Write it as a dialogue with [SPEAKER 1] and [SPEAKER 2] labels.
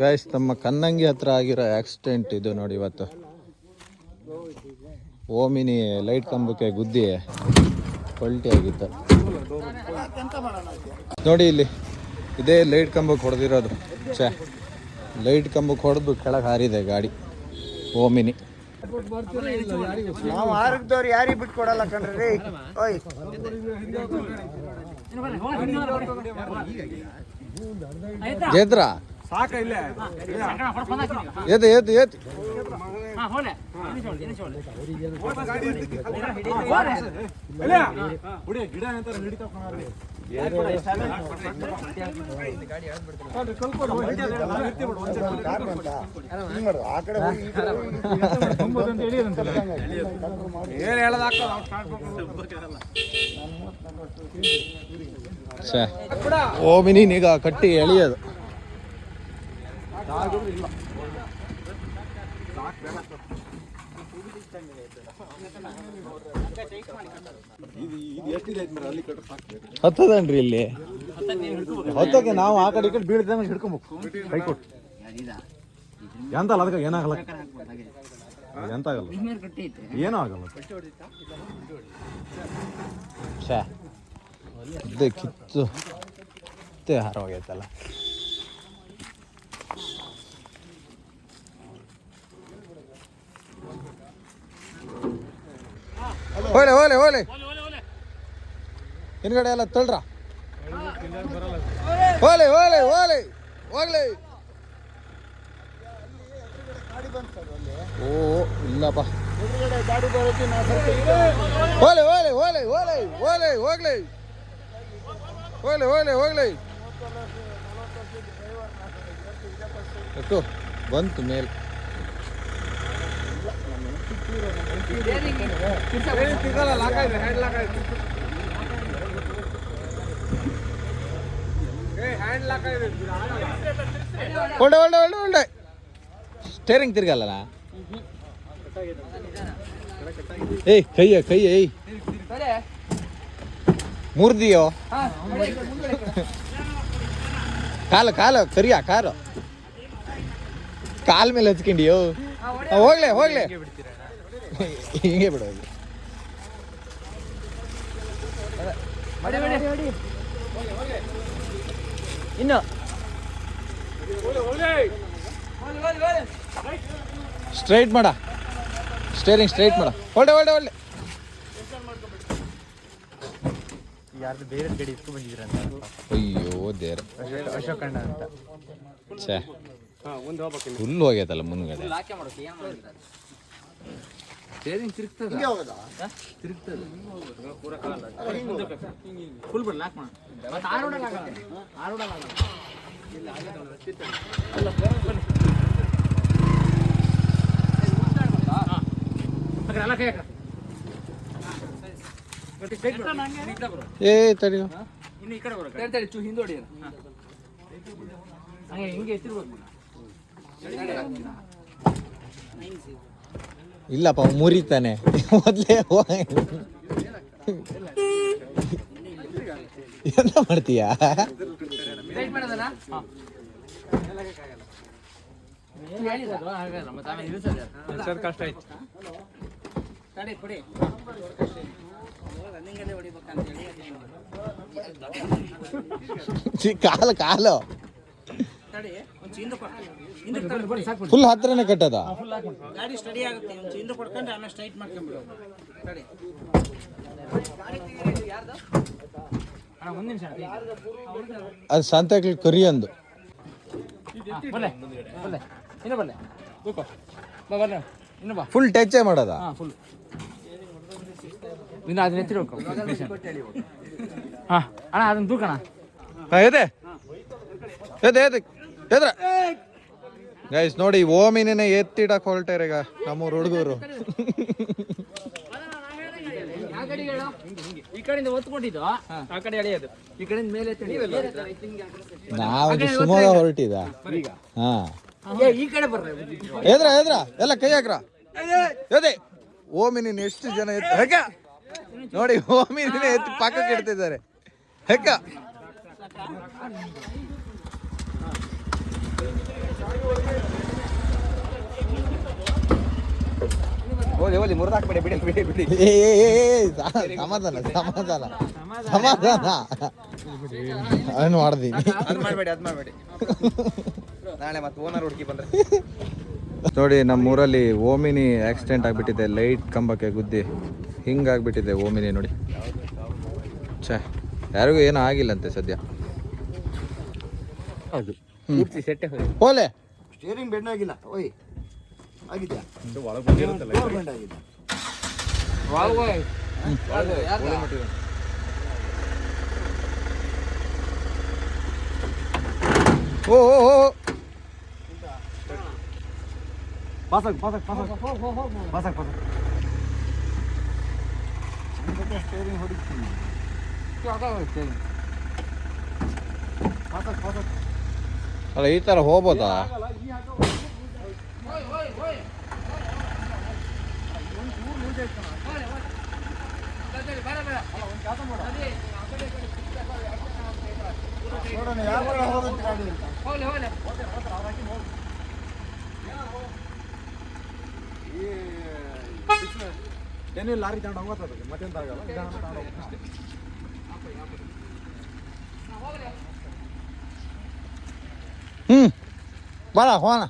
[SPEAKER 1] Guys ತಮ್ಮ ಕನ್ನಂಗಿ ಹತ್ರ ಆಗಿರೋ ಆಕ್ಸಿಡೆಂಟ್ ಇದು ನೋಡಿ ಇವತ್ತು. ಓಮಿನಿ ಲೈಟ್ ಕಂಬಕ್ಕೆ ಗುದ್ದಿ ಪಲ್ಟಿ ಆಗಿತ್ತು. ನೋಡಿ ಇಲ್ಲಿ ಇದೇ ಲೈಟ್ ಕಂಬಕ್ಕೆ ಹೊಡೆದಿರೋದು. ಛೇ ಲೈಟ್ ಕಂಬಕ್ಕೆ ಹೊಡೆದು ಕೆಳಗೆ ಹಾರಿದೆ ಗಾಡಿ. ಓಮಿನಿ.
[SPEAKER 2] ನಾವು ಆರೋಗ್ಯದವ್ರು ಯಾರಿಗೆ ಬಿಟ್ಟು ಕೊಡಲ್ಲ ಕಣ್ರಿ. ಓಯ್. ಸಾಕ ಇಲ್ಲ
[SPEAKER 1] ಎದ್ದು ಎದ್ದು ಎದ್ದು
[SPEAKER 2] ಗಿಡ ಅಂತ ಹಿಡಿತಾವ ಏನ್
[SPEAKER 1] ಛೇ. ಓಮಿನಿನೀಗ ಕಟ್ಟಿ ಎಳಿಯೋದು. ಹತ್ತದನ್ರಿ ಇಲ್ಲಿ? ಹತ್ತಕ್ಕೆ ನಾವು ಆ ಕಡೆ ಈ ಕಡೆ ಬೀಳ್ದಂಗೆ ಹಿಡ್ಕೊಬೇಕು. ಕೈ ಕೊಟ್ಟು ಎಂತ ಅಲ್ಲ ಅದಕ್ಕೆ ಏನಾಗಲ್ಲ? ಎಂತ ಆಗಲ್ಲ? ಏನೂ ಆಗಲ್ಲ ಕಿತ್ತು. ಹಾರವಾಗೈತಲ್ಲ. ಹೋಲೆ ಹೋಲೆ ಹೋಲೆ. ಹಿಂದ್ಗಡೆ ಎಲ್ಲ ತಳ್ರ. ಹೋಲೆ ಹೋಲೆ ಹೋಲೆ. ಹೋಗ್ಲಿ. ಓ, ಇಲ್ಲಪ್ಪ. ಹೋಲೆ ಹೋಲೆ ಹೋಲೆ ಹೋಲೆ ಹೋಲೆ, ಹೋಗ್ಲಿ. ಹೋಗ್ಲಿ. ಬಂತು ಮೇಲೆ. ಒಳ್ಳೆ ಒಳ್ಳೆ ಒಳ್ಳೆ ಒಳ್ಳೆ. ಸ್ಟೇರಿಂಗ್ ತಿರ್ಗಲ್ಲ ಏಯ್, ಕೈಯ ಕೈಯ, ಏಯ್. ಮುರ್ದಿಯೋ? ಕಾಲು ಕಾಲು, ಕರಿಯ, ಕಾಲು. ಕಾಲ್ ಮೇಲೆ ಹಚ್ಕೊಂಡಿಯೋ? ಹೋಗ್ಲೆ ಹೋಗ್ಲೆ. ಹಿಂಗೆ ಬಿಡೋದು.
[SPEAKER 3] ಇನ್ನು.
[SPEAKER 1] ಸ್ಟ್ರೈಟ್ ಮಾಡ. ಸ್ಟೇರಿಂಗ್ ಸ್ಟ್ರೈಟ್ ಮಾಡ. ಒಳ್ಳೆ ಒಳ್ಳೆ ಒಳ್ಳೆ
[SPEAKER 3] ಯಾರ್ದು ಬೇರೆ ಗಡಿ ಇಟ್ಕೊ ಬಂದಿದ್ರಂತ
[SPEAKER 1] ಅಯ್ಯೋ ದೇರ
[SPEAKER 3] ಅಶೋಕಣ್ಣ ಅಂತ.
[SPEAKER 1] ಛೇ. ಫುಲ್ ಹೋಗ್ಯತಲ್ಲ ಮುಂದ್ಗಡೆ
[SPEAKER 3] ಸ್ಟೇರಿಂಗ್ ತಿರುಗ್ತದ? ತಿರುಗ್ತದ. ಫುಲ್ ಬಿಡ್ ಲಾಕ್ ಮಾಡ. ಮತ್ತೆ ಆ ರೋಡಲ್ಲಿ ಆಗಲ್ಲ ಆ ರೋಡಲ್ಲಿ ಆಗಲ್ಲ ಎಲ್ಲ ಕೈ ಹಾಕ
[SPEAKER 1] ಏ ತಡಿಯೋ
[SPEAKER 3] ಇನ್ನು ಈ ಕಡೆ ಬರೋ ತಡಿ ತಡಿ ಚೂ ಹಿಂದೋಡಿ ಹಂಗೆ ಹಿಂಗೆ ಎತ್ತಿರ್ಬೇಕು
[SPEAKER 1] ಇಲ್ಲಪ್ಪ ಮುರಿತಾನೆ. ಮೊದ್ಲೇ ಎಂತ ಮಾಡ್ತೀಯಾ?
[SPEAKER 3] ಕಷ್ಟ ಆಯ್ತು
[SPEAKER 1] ಕಾಲು ಫುಲ್ ಹತ್ರನೇ ಕಟ್ಟದ?
[SPEAKER 3] ಗಾಡಿ ಸ್ಟಡಿ ಆಗುತ್ತೆ. ಒಂದು ಹಿಂದೆ ಕೊಡ್ಕೊಂಡು ಆಮೇಲೆ ಸ್ಟ್ರೈಟ್ ಮಾಡ್ಕೊಂಡ್ಬಿಡು. ತಡಿ ಅಣ್ಣ ಒಂದು ನಿಮಿಷ
[SPEAKER 1] ಅದು ಸಂತೆಕ್ಲಿ ಕರಿ ಅಂದು. ಫುಲ್ ಟಚೇ ಮಾಡೋದಾ?
[SPEAKER 3] ಹಾ ಫುಲ್ ಇನ್ನು ಅದನ್ನ ಎತ್ತಿರ್ಬೇಕು ಹಾಂ ಅಣ್ಣ ಅದನ್ನ ತೂಕಣ.
[SPEAKER 1] ಹಾ, ಎದೆ. ಎದೆ ಎದೆ. ಎದ್ರ? ಗೈಸ್ ನೋಡಿ ಓಮಿನೇ ಎತ್ತಿಡಕ್ ಹೊರಟಾರೆ ಈಗ ನಮ್ಮೂರು ಹುಡುಗರು. ನಾವು ಶಿವಮೊಗ್ಗ ಹೊರಟಿದ. ಹಾ.
[SPEAKER 3] ಈ ಕಡೆ ಬರ್ರಿ.
[SPEAKER 1] ಎದ್ರ ಎದ್ರ? ಎಲ್ಲ ಕೈ ಹಾಕ್ರ? ಎದೆ. ಓಮಿನಿನ ಎಷ್ಟು ಜನ ಎತ್ತು ನೋಡಿ ನೋಡಿ ಓಮಿನಿನ ಎತ್ತಿ ಪಕ್ಕಕ್ಕೆ ಇಡ್ತಿದ್ದಾರೆ. ಹೆಕ್ಕ
[SPEAKER 3] ಹೋಲಿ ಹೋಲಿ ಮುರಿದಾಕ್ಬೇಡಿ ಬಿಡಿ ಬಿಡಿ ಬಿಡಿ.
[SPEAKER 1] ಏ ಏ, ಏ, ಏ, ಸಾ- ಸಮಾಧಾನ ಸಮಾಧಾನ ಸಮಾಧಾನ. ಏನು ಮಾಡ್ದೀನಿ
[SPEAKER 3] ಅದ್ ಮಾಡಬೇಡಿ ಅದ್ ಮಾಡಬೇಡಿ. ನಾಳೆ ಮತ್ತೆ ಓನರ್ ಹುಡುಕಿ ಬಂದ್ರೆ.
[SPEAKER 1] ನೋಡಿ ನಮ್ಮ ಊರಲ್ಲಿ ಓಮಿನಿ ಆಕ್ಸಿಡೆಂಟ್ ಆಗಿಬಿಟ್ಟಿದೆ ಲೈಟ್ ಕಂಬಕ್ಕೆ ಗುದ್ದಿ. ಹಿಂಗಾಗ್ಬಿಟ್ಟಿದೆ ಓಮಿನಿ ನೋಡಿ. ಛೇ ಯಾರಿಗೂ ಏನೂ ಆಗಿಲ್ಲಂತೆ ಸದ್ಯ.
[SPEAKER 3] ಹೌದು ಪೂರ್ತಿ ಸೆಟ್ಟೆ ಹೋಗಿ
[SPEAKER 1] ಓಲೆ
[SPEAKER 2] ಸ್ಟೇರಿಂಗ್ ಬೆಂಡ್ ಆಗಿಲ್ಲ. ಓಯ್. ಆಗಿದ್ಯಾ ಬೆಂಡ್ ಆಗಿದೆ.
[SPEAKER 1] ಓ ಓ ಓ
[SPEAKER 2] ಪಾಸಾಕ್ ಪಾಸಾಕ್ ಪಾಸಾಕ್ ಪಾಸಾಕ್ ಪಾಸಾಕ್ ಸ್ಟೇರಿಂಗ್ ಹೊಡಿತೀನಿ.
[SPEAKER 1] ಅಲ್ಲ ಈ ಥರ ಹೋಗ್ಬೋದಾ.
[SPEAKER 2] ನೋಡೋಣ ಯಾರು ಹೋದಂತ ಗಾಡಿ ಅಂತ
[SPEAKER 3] ಹೋಗ್ಲಿ ಹೋಗ್ಲಿ
[SPEAKER 2] ಏನಿಲ್ಲ ಲಾರಿ ತಗೊಂಡು ಹೋಗ್ತದೆ ಮತ್ತೆಂತ ಆಗಲ್ಲ ನಿಧಾನ
[SPEAKER 1] ಹ್ಞೂ ಬರ ಹೋಣ